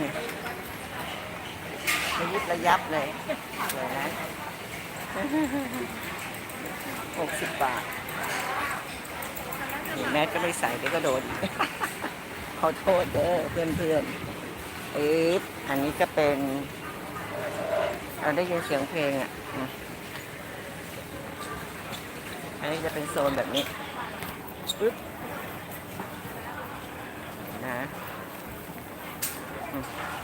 นี่ระยิบระยับเลยเลยนะหกสิบบาทนี่แมสก็ไม่ใส่เดี๋ยวก็โดน ขอโทษเด้อเพื่อนเพื่อนๆเอ๊ะอันนี้ก็เป็น เราได้ยินเสียงเพลงอะ อันนี้จะเป็นโซนแบบนี้ปึ๊บนะ อื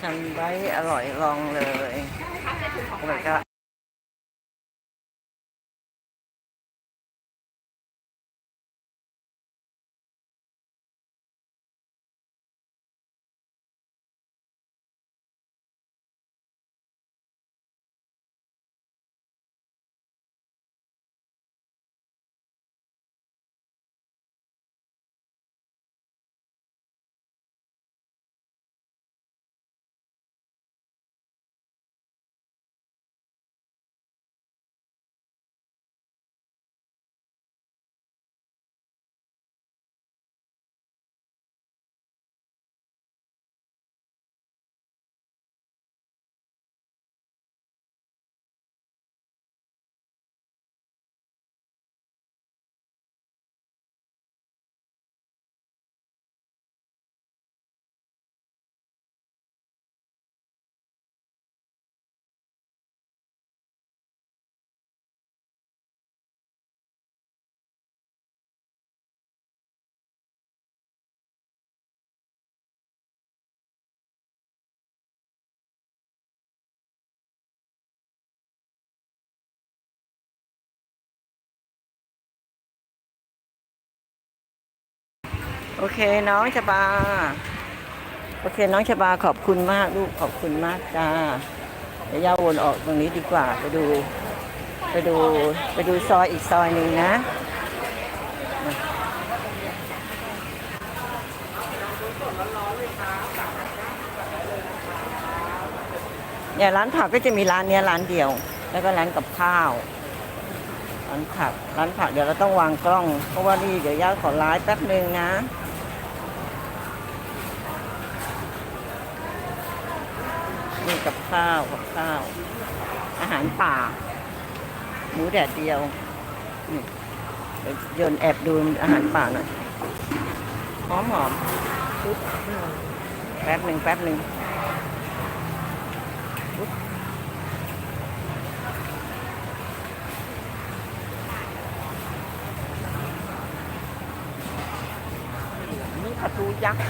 ชันไว้อร่อยลองเลยแล้วก็ โอเคน้องชบา โอเคน้องชบาขอบคุณมากลูกขอบคุณมากจ้าเดี๋ยวย่าวนออกตรงนี้ดีกว่าไปดู ไปดูไปดูซอยอีกซอยหนึ่งนะเนี่ยร้านผักก็จะมีร้านเนี้ยร้านเดียว แล้วก็ร้านกับข้าวร้านผักร้านผักเดี๋ยวเราต้องวางกล้อง เพราะว่านี่เดี๋ยวย่าขอไลฟ์แป๊บหนึ่งนะ นี่กับข้าวกับข้าว อาหารป่า หมูแดดเดียว นี่โยนแอบดูอาหารป่าหน่อยหอมหอมปุ๊บแป๊บหนึ่งแป๊บหนึ่งนี่ปลาทูยักษ์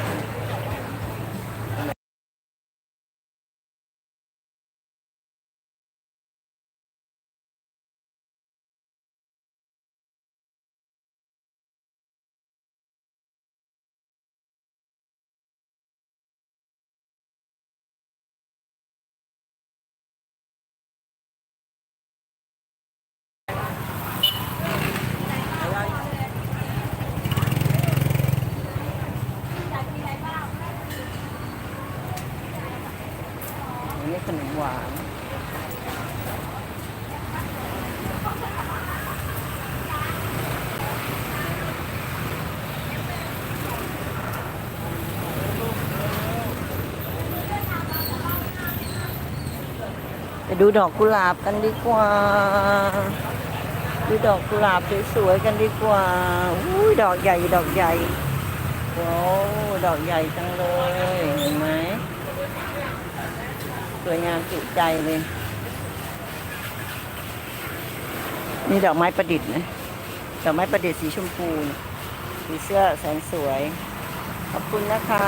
ขนมหวาน ไปดูดอกกุหลาบกันดีกว่า ดูดอกกุหลาบสวยๆกันดีกว่าอุ้ยดอกใหญ่ดอกใหญ่ว้ดอกใหญ่จังเลยเห็นไหม สวยงามจุใจเลย นี่ดอกไม้ประดิษฐ์นะดอกไม้ประดิษฐ์สีชมพูสีเสื้อแสนสวย ขอบคุณนะคะ